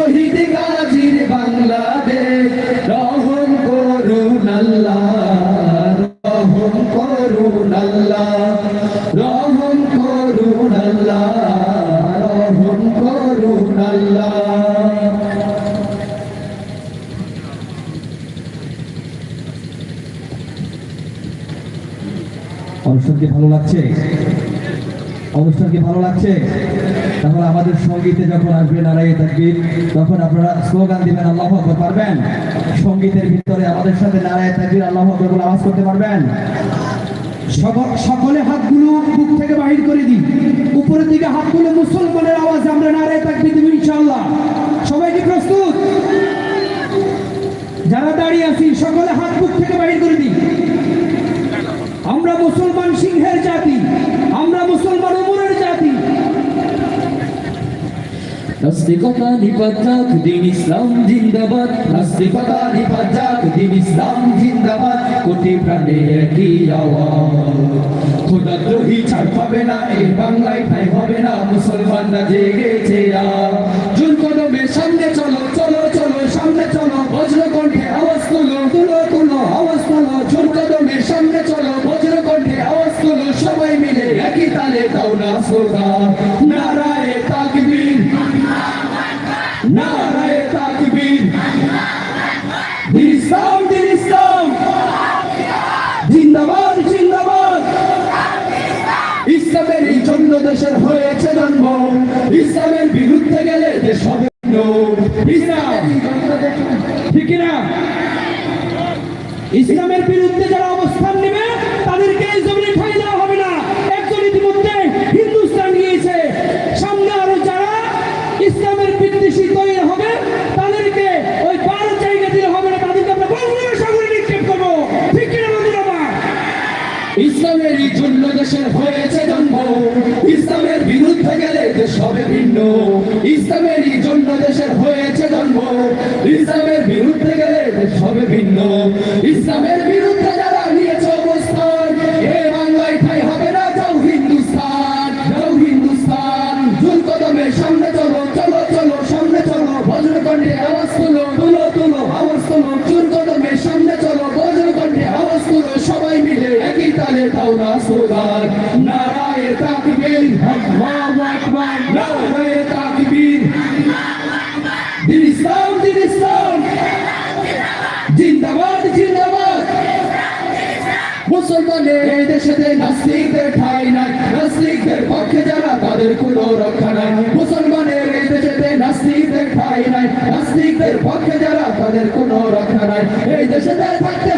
শহীদ গাজীর বাংলাদেশ, রহম করুন আল্লাহ, রহম করুন আল্লাহ, রহম করুন আল্লাহ, রহম করুন আল্লাহ। অনুষ্ঠান কি ভালো লাগছে? অনুষ্ঠান কি ভালো লাগছে? তাহলে আমাদের সঙ্গীতে যখন আসবে নারাই তাকবীর, তখন আপনারা স্লোগান দিবেন, আল্লাহ আকবর, পারবেন? সঙ্গীতের ভিতরে আমাদের সাথে নারায় তাকবীর, আল্লাহ আকবর আওয়াজ করতে পারবেন? সক- সকলে হাতগুলো বুক থেকে বাহির করে দিই উপরের দিকে হাতগুলো মুসলমানের আওয়াজ আমরা নারায় থাকবে দিব ইনশাআল্লাহ। সবাই কি প্রস্তুত? যারা দাঁড়িয়ে আছি সকলে হাত বুক থেকে বাহির করে দিই নাস্তিকতা নিপাত দিন ইসলাম জিন্দাবাদ নাস্তিকতা নিপাত দিন ইসলাম জিন্দাবাদ কোটি প্রাণে একই আওয়াজ খোদা ছাড় পাবে না এই বাংলায় ঠাই হবে না মুসলমানরা জেগেছে আর জুল কদমের সামনে চলো চলো চলো সামনে চলো বজ্র কণ্ঠে আওয়াজ তুলো তুলো তুলো আওয়াজ তুলো জুল কদমের সামনে চলো বজ্র কণ্ঠে আওয়াজ তুলো সবাই মিলে একই তালে দাও না স্লোগান দেশের হয়েছে জন্ম। ইসলামের বিরুদ্ধে গেলে দেশ হবে ভিন্ন। ইসলাম ঠিক কিনা ইসলামের বিরুদ্ধে যারা অবস্থান নেবে তাদেরকে এই জমিনে ঠাই দেওয়া হবে না একজন ইতিমধ্যে হিন্দুস্তান গিয়েছে সামনে আরও যারা ইসলামের বিদ্বেষী তৈরি হবে তাদেরকে ওই বার জায়গা দিলে হবে ইসলামেরই জন্য দেশের হয়েছে জন্ম। ইসলামের বিরুদ্ধে গেলে দেশ হবে ভিন্ন। ইসলামেরই জন্য দেশের হয়েছে জন্ম। ইসলামের বিরুদ্ধে গেলে দেশ হবে ভিন্ন। ইসলামের বিরুদ্ধে দিন ইসলাম দিন ইসলাম জিন্দাবাদ জিন্দাবাদ। মুসলমানের এই দেশেতে নাস্তিকদের ঠাই নাই, নাস্তিকদের পক্ষে যারা তাদের কোনো রক্ষা নাই। মুসলমানের এই দেশেতে নাস্তিকদের ঠাই নাই, নাস্তিকদের পক্ষে যারা তাদের কোনো রক্ষা নাই। এই দেশেতে থাকতে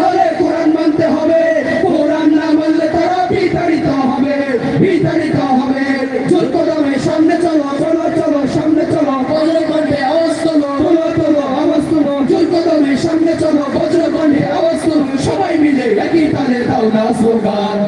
সামনে